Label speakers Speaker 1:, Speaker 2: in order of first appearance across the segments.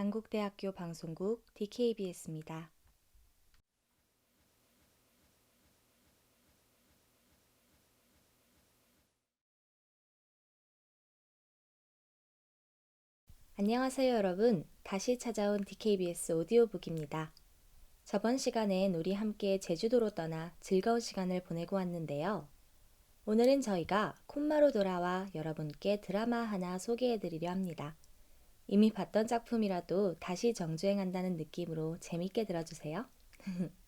Speaker 1: 한국대학교 방송국 DKBS입니다. 안녕하세요, 여러분. 다시 찾아온 DKBS 오디오북입니다. 저번 시간엔 우리 함께 제주도로 떠나 즐거운 시간을 보내고 왔는데요. 오늘은 저희가 콤마로 돌아와 여러분께 드라마 하나 소개해 드리려 합니다. 이미 봤던 작품이라도 다시 정주행한다는 느낌으로 재밌게 들어주세요.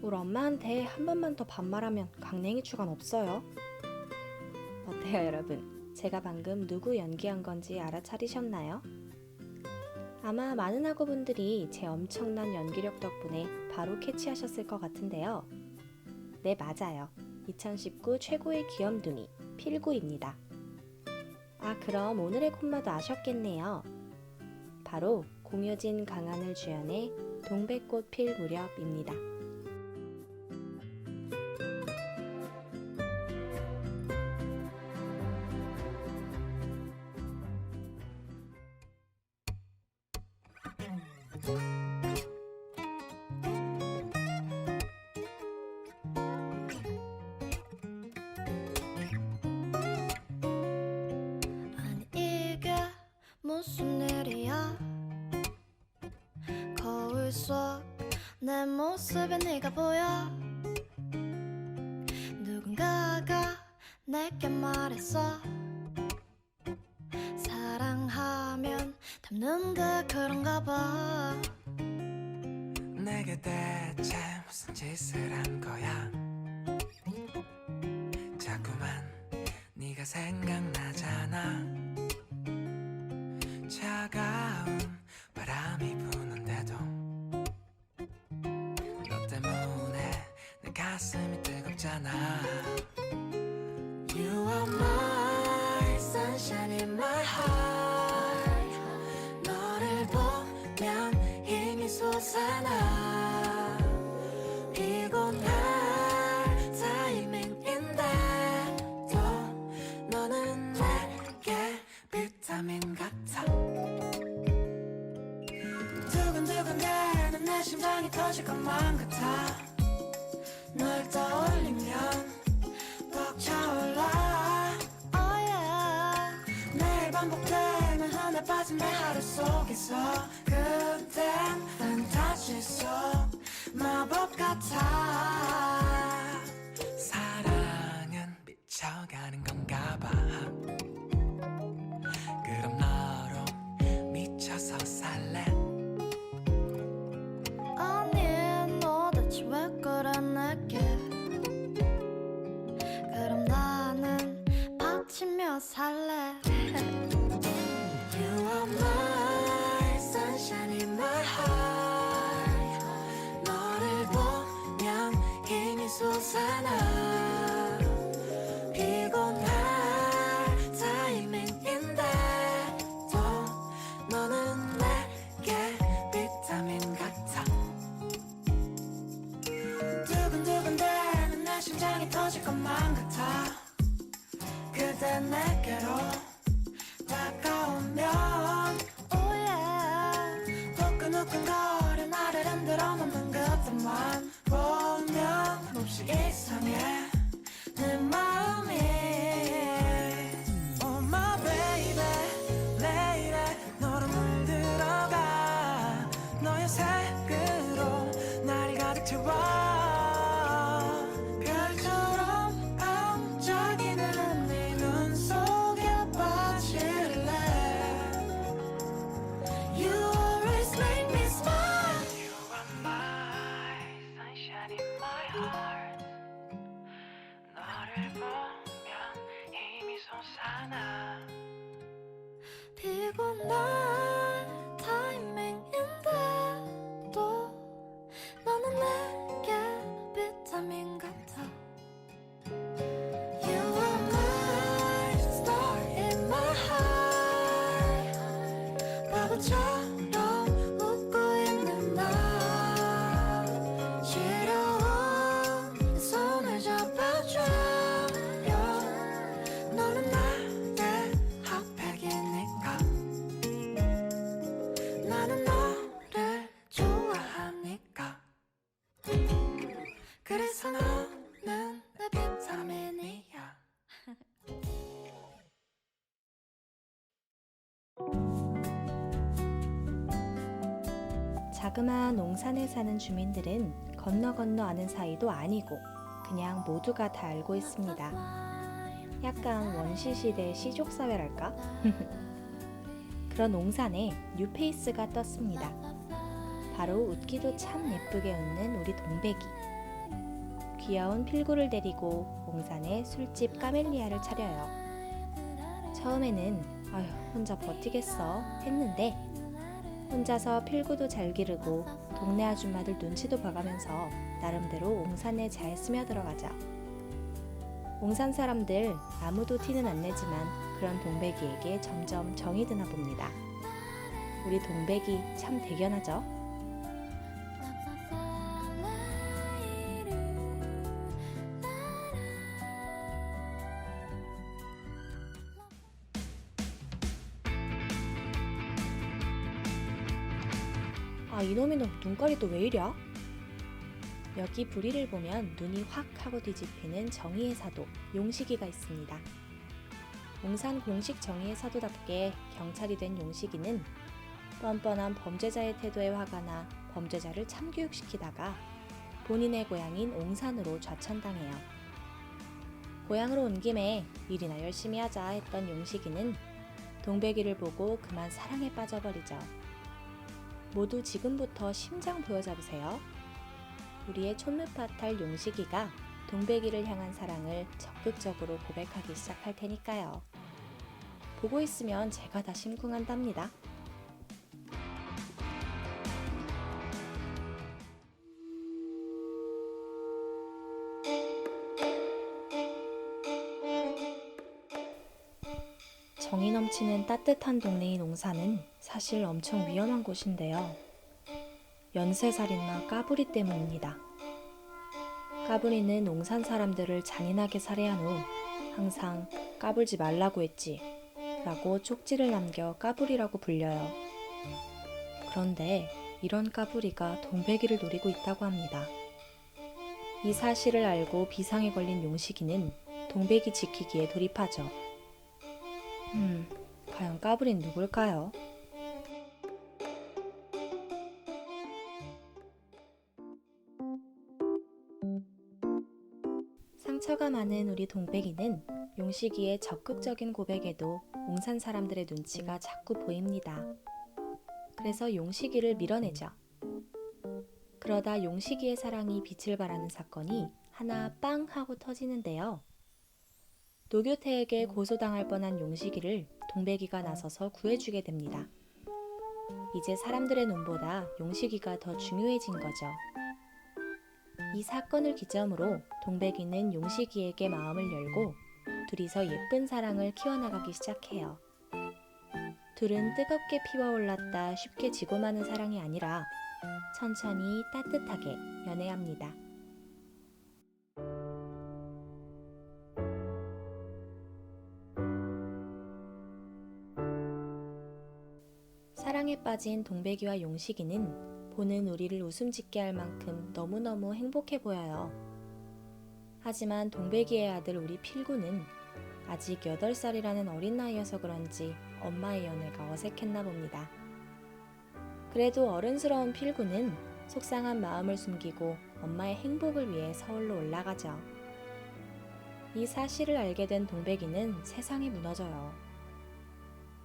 Speaker 1: 우리 엄마한테 한 번만 더 반말하면 강냉이 추간 없어요. 어때요, 여러분? 제가 방금 누구 연기한 건지 알아차리셨나요? 아마 많은 학우분들이 제 엄청난 연기력 덕분에 바로 캐치하셨을 것 같은데요. 네, 맞아요. 2019 최고의 귀염둥이, 필구입니다. 아, 그럼 오늘의 콤마도 아셨겠네요. 바로 공효진 강한을 주연해 동백꽃 필 무렵입니다.
Speaker 2: 무슨 일이야? 거울 속 내 모습에 네가 보여. 누군가가 내게 말했어. 사랑하면 닮는데 그런가 봐.
Speaker 3: 내게 대체 무슨 짓을 한 거야? 자꾸만 네가 생각나잖아 가슴이 뜨겁잖아. You are my sunshine in my heart. 너를 보면 힘이 솟아나. 피곤할 타이밍인데도 너는 내게 비타민 같아. 두근두근 대는 내 심장이 터질 것만 같아. 널 떠올리면 벅차올라.
Speaker 2: Oh yeah.
Speaker 3: 매일 반복되는 하늘 빠진 내 하루 속에서 그땐 판타지 속 마법 같아. 사랑은 미쳐가는 건가 봐
Speaker 2: 받치며 살래
Speaker 3: You are my sunshine in my heart 너를 보면 힘이 솟아나
Speaker 1: 자그마한 옹산에 사는 주민들은 건너 건너 아는 사이도 아니고 그냥 모두가 다 알고 있습니다. 약간 원시 시대 시족 사회랄까? 그런 옹산에 뉴페이스가 떴습니다. 바로 웃기도 참 예쁘게 웃는 우리 동백이. 귀여운 필구를 데리고 옹산에 술집 까멜리아를 차려요. 처음에는 아휴 혼자 버티겠어 했는데 혼자서 필구도 잘 기르고 동네 아줌마들 눈치도 봐가면서 나름대로 옹산에 잘 스며들어가죠. 옹산 사람들 아무도 티는 안 내지만 그런 동백이에게 점점 정이 드나 봅니다. 우리 동백이 참 대견하죠? 이놈의 놈 눈깔이 또 왜 이랴? 여기 부리를 보면 눈이 확 하고 뒤집히는 정의의 사도 용식이가 있습니다. 옹산 공식 정의의 사도답게 경찰이 된 용식이는 뻔뻔한 범죄자의 태도에 화가 나 범죄자를 참교육시키다가 본인의 고향인 옹산으로 좌천당해요. 고향으로 온 김에 일이나 열심히 하자 했던 용식이는 동백이를 보고 그만 사랑에 빠져버리죠. 모두 지금부터 심장 보여잡으세요. 우리의 촌누파탈 용식이가 동백이를 향한 사랑을 적극적으로 고백하기 시작할 테니까요. 보고 있으면 제가 다 심쿵한답니다. 정이 넘치는 따뜻한 동네인 옹산은 사실 엄청 위험한 곳인데요. 연쇄살인마 까불이 때문입니다. 까불이는 옹산 사람들을 잔인하게 살해한 후 항상 까불지 말라고 했지 라고 쪽지를 남겨 까불이라고 불려요. 그런데 이런 까불이가 동백이를 노리고 있다고 합니다. 이 사실을 알고 비상에 걸린 용식이는 동백이 지키기에 돌입하죠. 음, 과연 까불이는 누굴까요? 상처가 많은 우리 동백이는 용식이의 적극적인 고백에도 옹산 사람들의 눈치가 자꾸 보입니다. 그래서 용식이를 밀어내죠. 그러다 용식이의 사랑이 빛을 발하는 사건이 하나 빵 하고 터지는데요. 노교태에게 고소당할 뻔한 용식이를 동백이가 나서서 구해주게 됩니다. 이제 사람들의 눈보다 용식이가 더 중요해진 거죠. 이 사건을 기점으로 동백이는 용식이에게 마음을 열고 둘이서 예쁜 사랑을 키워나가기 시작해요. 둘은 뜨겁게 피어올랐다 쉽게 지고 마는 사랑이 아니라 천천히 따뜻하게 연애합니다. 사랑에 빠진 동백이와 용식이는 보는 우리를 웃음 짓게 할 만큼 너무너무 행복해 보여요. 하지만 동백이의 아들 우리 필구는 아직 8살이라는 어린 나이여서 그런지 엄마의 연애가 어색했나 봅니다. 그래도 어른스러운 필구는 속상한 마음을 숨기고 엄마의 행복을 위해 서울로 올라가죠. 이 사실을 알게 된 동백이는 세상이 무너져요.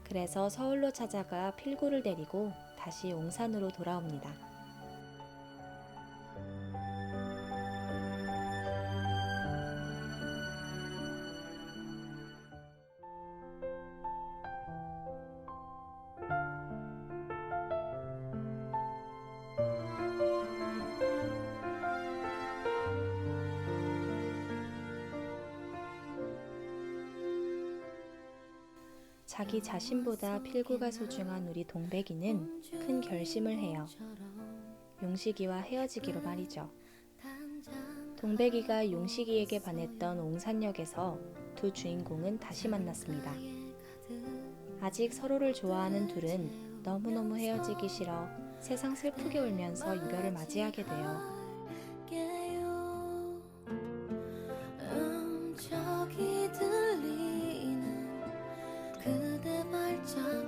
Speaker 1: 그래서 서울로 찾아가 필구를 데리고 다시 옹산으로 돌아옵니다. 자기 자신보다 필구가 소중한 우리 동백이는 큰 결심을 해요. 용식이와 헤어지기로 말이죠. 동백이가 용식이에게 반했던 옹산역에서 두 주인공은 다시 만났습니다. 아직 서로를 좋아하는 둘은 너무너무 헤어지기 싫어 세상 슬프게 울면서 이별을 맞이하게 돼요.
Speaker 2: 그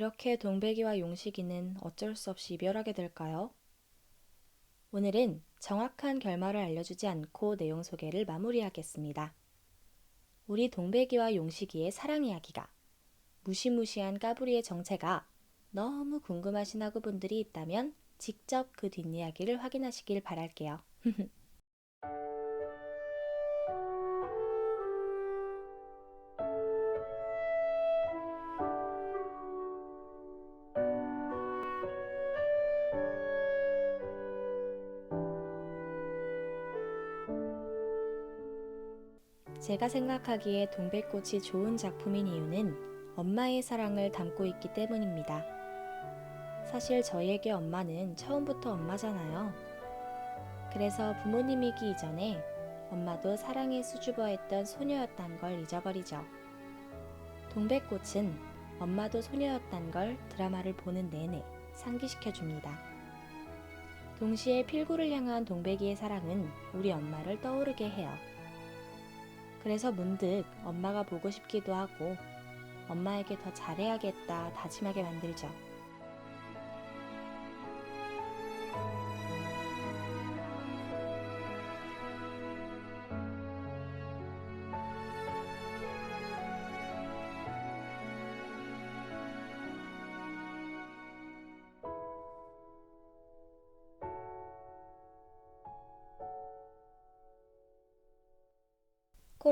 Speaker 1: 이렇게 동백이와 용식이는 어쩔 수 없이 이별하게 될까요? 오늘은 정확한 결말을 알려주지 않고 내용 소개를 마무리하겠습니다. 우리 동백이와 용식이의 사랑 이야기가 무시무시한 까불이의 정체가 너무 궁금하신 학우분들이 있다면 직접 그 뒷이야기를 확인하시길 바랄게요. 제가 생각하기에 동백꽃이 좋은 작품인 이유는 엄마의 사랑을 담고 있기 때문입니다. 사실 저희에게 엄마는 처음부터 엄마잖아요. 그래서 부모님이기 이전에 엄마도 사랑에 수줍어했던 소녀였단 걸 잊어버리죠. 동백꽃은 엄마도 소녀였단 걸 드라마를 보는 내내 상기시켜 줍니다. 동시에 필구를 향한 동백이의 사랑은 우리 엄마를 떠오르게 해요. 그래서 문득 엄마가 보고 싶기도 하고 엄마에게 더 잘해야겠다 다짐하게 만들죠.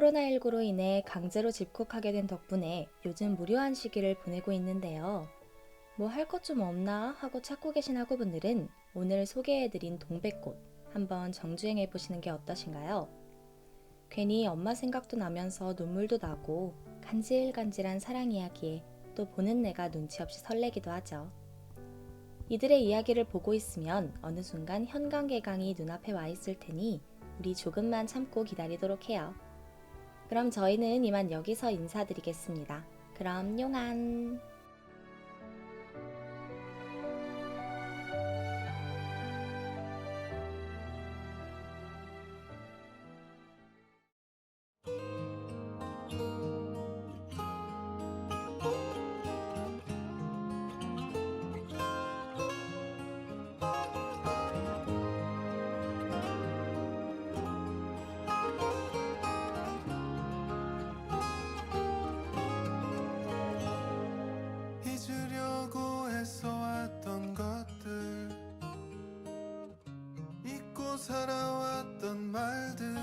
Speaker 1: 코로나19로 인해 강제로 집콕하게 된 덕분에 요즘 무료한 시기를 보내고 있는데요. 뭐 할 것 좀 없나 하고 찾고 계신 학우분들은 오늘 소개해드린 동백꽃 한번 정주행해 보시는 게 어떠신가요? 괜히 엄마 생각도 나면서 눈물도 나고 간질간질한 사랑 이야기에 또 보는 내가 눈치 없이 설레기도 하죠. 이들의 이야기를 보고 있으면 어느 순간 현강개강이 눈앞에 와 있을 테니 우리 조금만 참고 기다리도록 해요. 그럼 저희는 이만 여기서 인사드리겠습니다. 그럼 용안.
Speaker 4: 살아왔던 말들.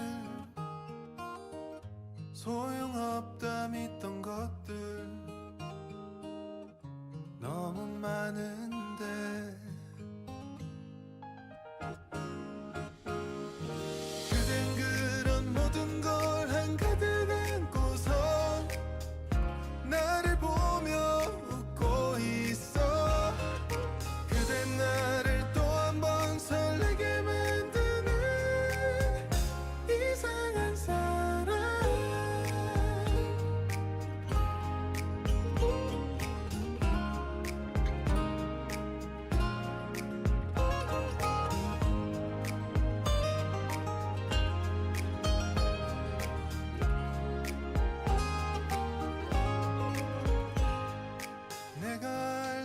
Speaker 4: 소용없다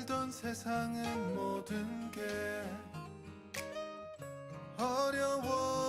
Speaker 4: 알던 세상은 모든 게 어려웠